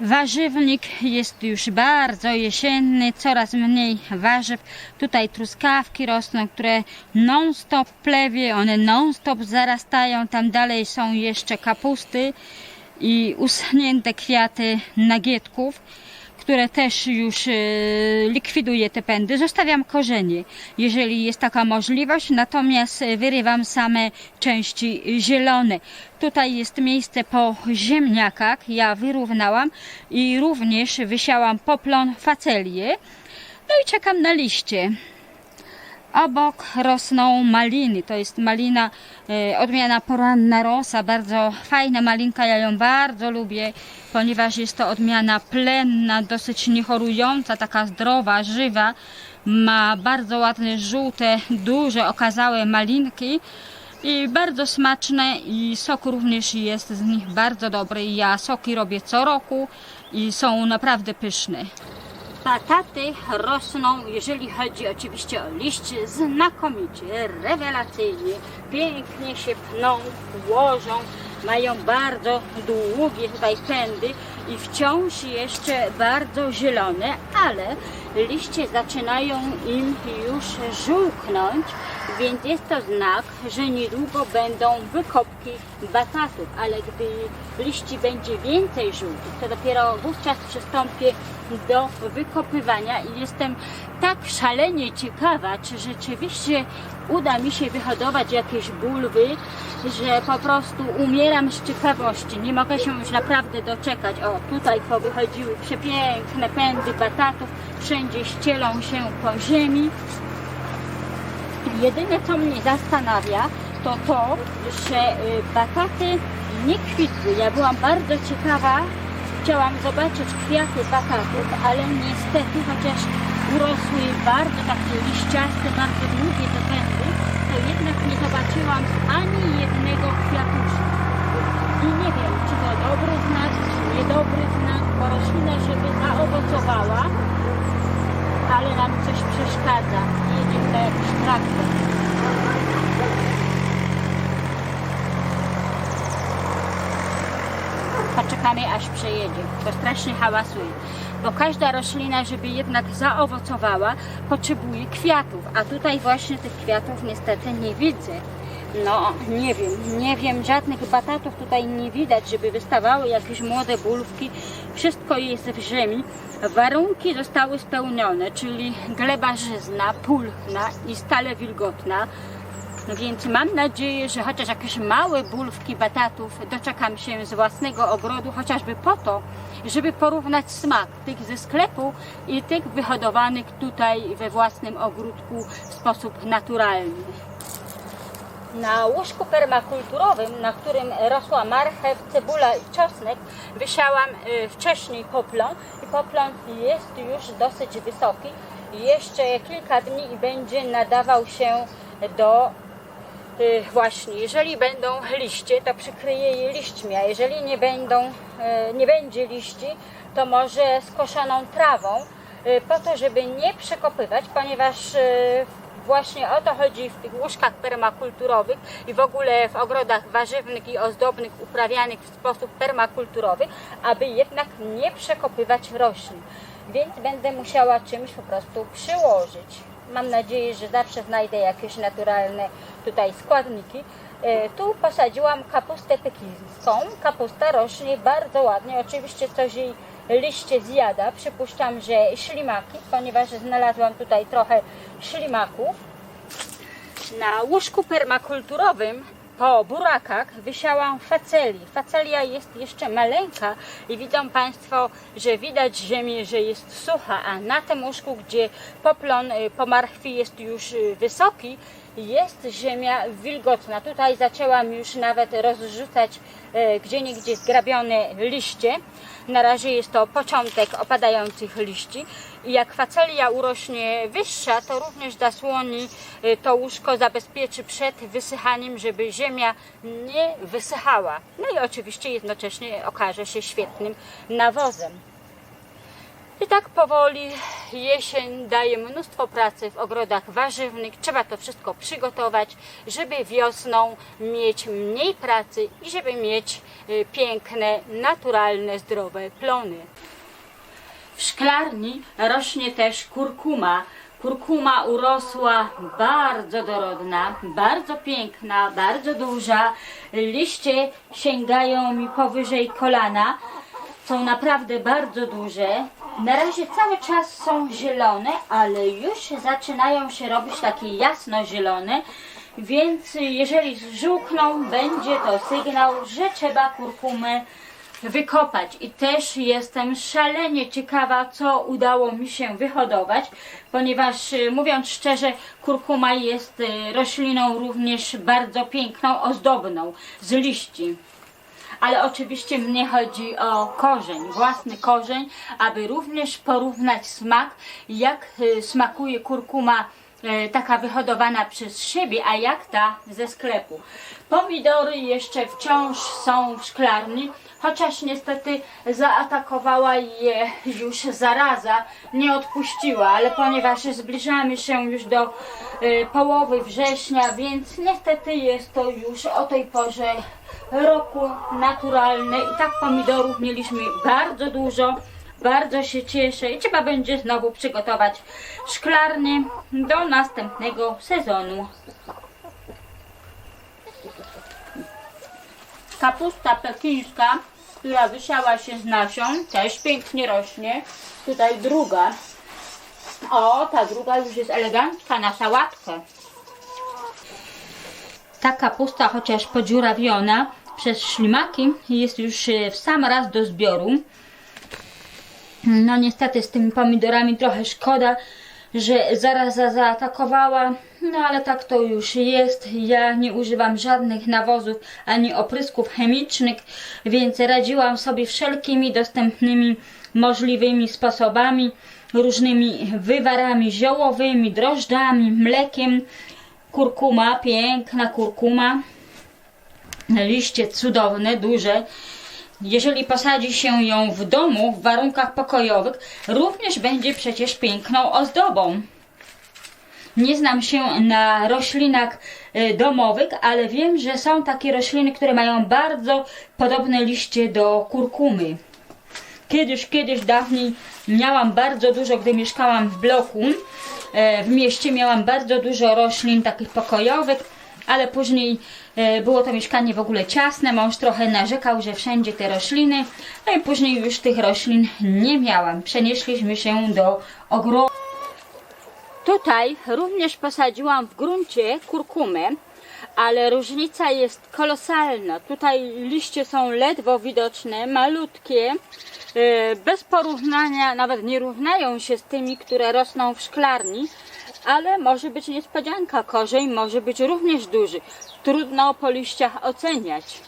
Warzywnik jest już bardzo jesienny, coraz mniej warzyw. Tutaj truskawki rosną, które non-stop plewie, one non-stop zarastają. Tam dalej są jeszcze kapusty i uschnięte kwiaty nagietków, które też już e, likwiduje te pędy. Zostawiam korzenie, jeżeli jest taka możliwość, natomiast e, wyrywam same części zielone. Tutaj jest miejsce po ziemniakach, ja wyrównałam i również wysiałam poplon facelię. No i czekam na liście. Obok rosną maliny. To jest malina, e, odmiana poranna rosa. Bardzo fajna malinka, ja ją bardzo lubię, ponieważ jest to odmiana plenna, dosyć niechorująca, taka zdrowa, żywa. Ma bardzo ładne, żółte, duże, okazałe malinki. I bardzo smaczne i sok również jest z nich bardzo dobry. Ja soki robię co roku i są naprawdę pyszne. Bataty rosną, jeżeli chodzi oczywiście o liście, znakomicie, rewelacyjnie, pięknie się pną, łożą, mają bardzo długie tutaj pędy i wciąż jeszcze bardzo zielone, ale liście zaczynają im już żółknąć, więc jest to znak, że niedługo będą wykopki batatów, ale gdy liści będzie więcej żółtych, to dopiero wówczas przystąpię do wykopywania i jestem tak szalenie ciekawa, czy rzeczywiście uda mi się wyhodować jakieś bulwy, że po prostu umieram z ciekawości. Nie mogę się już naprawdę doczekać. O, tutaj powychodziły przepiękne pędy batatów, wszędzie ścielą się po ziemi. Jedyne co mnie zastanawia, to to, że y, bataty nie kwitły. Ja byłam bardzo ciekawa, chciałam zobaczyć kwiaty batatów, ale niestety, chociaż urosły bardzo takie liściaste, bardzo długie te pędy, to jednak nie zobaczyłam ani jednego kwiatuszka. I nie wiem, czy to dobry znak, czy niedobry znak, bo roślina, żeby zaowocowała, ale nam coś przeszkadza. Tutaj jakiś traktor. Poczekamy aż przejedzie, bo strasznie hałasuje. Bo każda roślina, żeby jednak zaowocowała, potrzebuje kwiatów, a tutaj właśnie tych kwiatów niestety nie widzę. No, nie wiem, nie wiem, żadnych batatów tutaj nie widać, żeby wystawały jakieś młode bulwki. Wszystko jest w ziemi. Warunki zostały spełnione, czyli gleba żyzna, pulchna i stale wilgotna. No więc mam nadzieję, że chociaż jakieś małe bulwki batatów doczekam się z własnego ogrodu, chociażby po to, żeby porównać smak tych ze sklepu i tych wyhodowanych tutaj we własnym ogródku w sposób naturalny. Na łóżku permakulturowym, na którym rosła marchew, cebula i czosnek, wysiałam y, wcześniej poplon i poplon jest już dosyć wysoki. Jeszcze kilka dni i będzie nadawał się do y, właśnie, jeżeli będą liście, to przykryje je liśćmi, a jeżeli nie będą, y, nie będzie liści, to może skoszoną trawą, po to, żeby nie przekopywać, ponieważ y, właśnie o to chodzi w tych łóżkach permakulturowych i w ogóle w ogrodach warzywnych i ozdobnych uprawianych w sposób permakulturowy, aby jednak nie przekopywać roślin. Więc będę musiała czymś po prostu przyłożyć. Mam nadzieję, że zawsze znajdę jakieś naturalne tutaj składniki. E, Tu posadziłam kapustę pekińską. Kapusta rośnie bardzo ładnie. Oczywiście coś jej liście zjada. Przypuszczam, że ślimaki, ponieważ znalazłam tutaj trochę ślimaków. Na łóżku permakulturowym po burakach wysiałam faceli. Facelia jest jeszcze maleńka i widzą Państwo, że widać ziemię, że jest sucha, a na tym łóżku, gdzie poplon y, po marchwi jest już y, wysoki, jest ziemia wilgotna. Tutaj zaczęłam już nawet rozrzucać e, gdzie niegdzie zgrabione liście. Na razie jest to początek opadających liści jak facelia urośnie wyższa, to również zasłoni e, to łóżko, zabezpieczy przed wysychaniem, żeby ziemia nie wysychała. No i oczywiście jednocześnie okaże się świetnym nawozem. I tak powoli jesień daje mnóstwo pracy w ogrodach warzywnych. Trzeba to wszystko przygotować, żeby wiosną mieć mniej pracy i żeby mieć y, piękne, naturalne, zdrowe plony. W szklarni rośnie też kurkuma. Kurkuma urosła bardzo dorodna, bardzo piękna, bardzo duża. Liście sięgają mi powyżej kolana. Są naprawdę bardzo duże. Na razie cały czas są zielone, ale już zaczynają się robić takie jasno-zielone. Więc jeżeli żółkną, będzie to sygnał, że trzeba kurkumę wykopać i też jestem szalenie ciekawa, co udało mi się wyhodować, ponieważ y, mówiąc szczerze, kurkuma jest y, rośliną również bardzo piękną, ozdobną, z liści. Ale oczywiście mnie chodzi o korzeń, własny korzeń, aby również porównać smak, jak y, smakuje kurkuma taka wyhodowana przez siebie, a jak ta ze sklepu. Pomidory jeszcze wciąż są w szklarni, chociaż niestety zaatakowała je już zaraza, nie odpuściła, ale ponieważ zbliżamy się już do e, połowy września, więc niestety jest to już o tej porze roku naturalne i tak pomidorów mieliśmy bardzo dużo. Bardzo się cieszę i trzeba będzie znowu przygotować szklarnię do następnego sezonu. Kapusta pekińska, która wysiała się z nasion, też pięknie rośnie. Tutaj druga. O, ta druga już jest elegancka na sałatkę. Ta kapusta, chociaż podziurawiona przez ślimaki, jest już e, w sam raz do zbioru. No niestety z tymi pomidorami trochę szkoda, że zaraza zaatakowała, no ale tak to już jest. Ja nie używam żadnych nawozów ani oprysków chemicznych, więc radziłam sobie wszelkimi dostępnymi możliwymi sposobami, różnymi wywarami ziołowymi, drożdżami, mlekiem. Kurkuma, piękna kurkuma, liście cudowne, duże. Jeżeli posadzi się ją w domu, w warunkach pokojowych, również będzie przecież piękną ozdobą. Nie znam się na roślinach e, domowych, ale wiem, że są takie rośliny, które mają bardzo podobne liście do kurkumy. Kiedyś, kiedyś dawniej miałam bardzo dużo, gdy mieszkałam w bloku, e, w mieście miałam bardzo dużo roślin takich pokojowych, ale później e, było to mieszkanie w ogóle ciasne, mąż trochę narzekał, że wszędzie te rośliny, no i później już tych roślin nie miałam. Przenieśliśmy się do ogrodu. Tutaj również posadziłam w gruncie kurkumę, ale różnica jest kolosalna. Tutaj liście są ledwo widoczne, malutkie, e, bez porównania, nawet nie równają się z tymi, które rosną w szklarni, ale może być niespodzianka, korzeń może być również duży. Trudno po liściach oceniać.